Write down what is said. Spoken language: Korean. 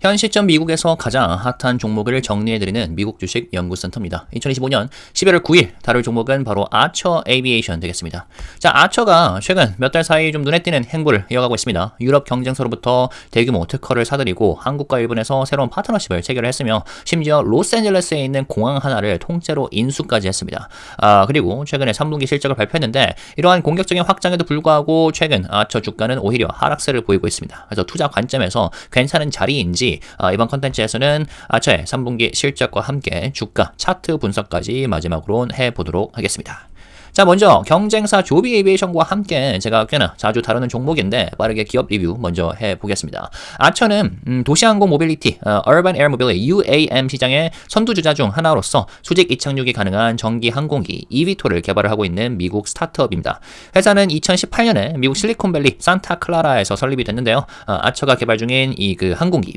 현 시점 미국에서 가장 핫한 종목을 정리해드리는 미국 주식 연구센터입니다. 2025년 11월 9일 다룰 종목은 바로 아처 에이비에이션 되겠습니다. 자, 아처가 최근 몇 달 사이 좀 눈에 띄는 행보를 이어가고 있습니다. 유럽 경쟁사로부터 대규모 특허를 사들이고 한국과 일본에서 새로운 파트너십을 체결했으며 심지어 로스앤젤레스에 있는 공항 하나를 통째로 인수까지 했습니다. 아, 그리고 최근에 3분기 실적을 발표했는데 이러한 공격적인 확장에도 불구하고 최근 아처 주가는 오히려 하락세를 보이고 있습니다. 그래서 투자 관점에서 괜찮은 자리인지 아, 이번 컨텐츠에서는 아처의 3분기 실적과 함께 주가 차트 분석까지 마지막으로 해보도록 하겠습니다. 자, 먼저 경쟁사 조비 에이비에이션과 함께 제가 꽤나 자주 다루는 종목인데 빠르게 기업 리뷰 먼저 해보겠습니다. 아처는 음, 도시항공 모빌리티, 어, Urban Air Mobility (UAM) 시장의 선두주자 중 하나로서 수직 이착륙이 가능한 전기 항공기 eVTOL을 개발을 하고 있는 미국 스타트업입니다. 회사는 2018년에 미국 실리콘밸리 산타클라라에서 설립이 됐는데요. 어, 아처가 개발 중인 이 그 항공기